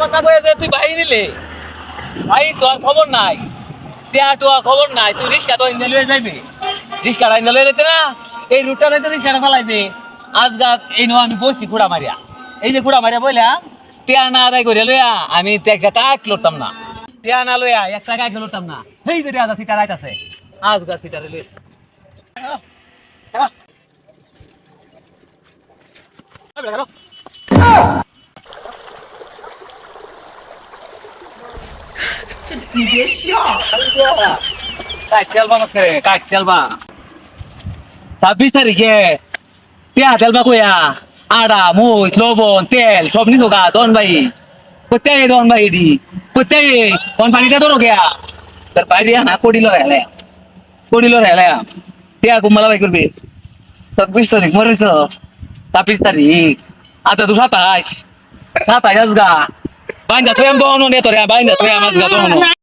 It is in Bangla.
কথা তুই ভাই নিলে? ভাই, তোর খবর নাই। টিয়া টোয়া খবর নাই। তুই রিক্সা তো ইন্ডিয়া লয়ে যাইবি? রিক্সাটা ইন্ডিয়া লয়ে যেতে না? এই রুটটা যাইতে রিক্সাটা চালাইবি আজ এই নো আমি বসি কুড়া মারিয়া। এই যে কুড়া মারিয়া বইলা, টিয়া না আদায় করে লইয়া আমি একটা কাক লড়তাম না। টিয়া না লইয়া একটা কাক লড়তাম না। এই যে আজ সিটা রাইত আছে। আজ সিটারে লই। কাক তেলবা না করে কাক তেলবা ছাব্বিশ তারিখে পেঁয়া তেলবা কইয়া। আড়া মুই লবণ, তেল সব নিতো গা দন ভাই কোথায় দন ভাই দি কোথায় কোন পানিটা তো গিয়া তার বাইরে না কড়িল হেলে কড়িল হেলে পেঁয়া কুমালা ভাই করবি ছাব্বিশ তারিখ মরিস ছাব্বিশ তারিখ আচ্ছা তুই সাতাইশ সাতাইশ গা বাইন্দা তুই আমি বহন নে তোরে বাইন্দা তুই আমার গা বহন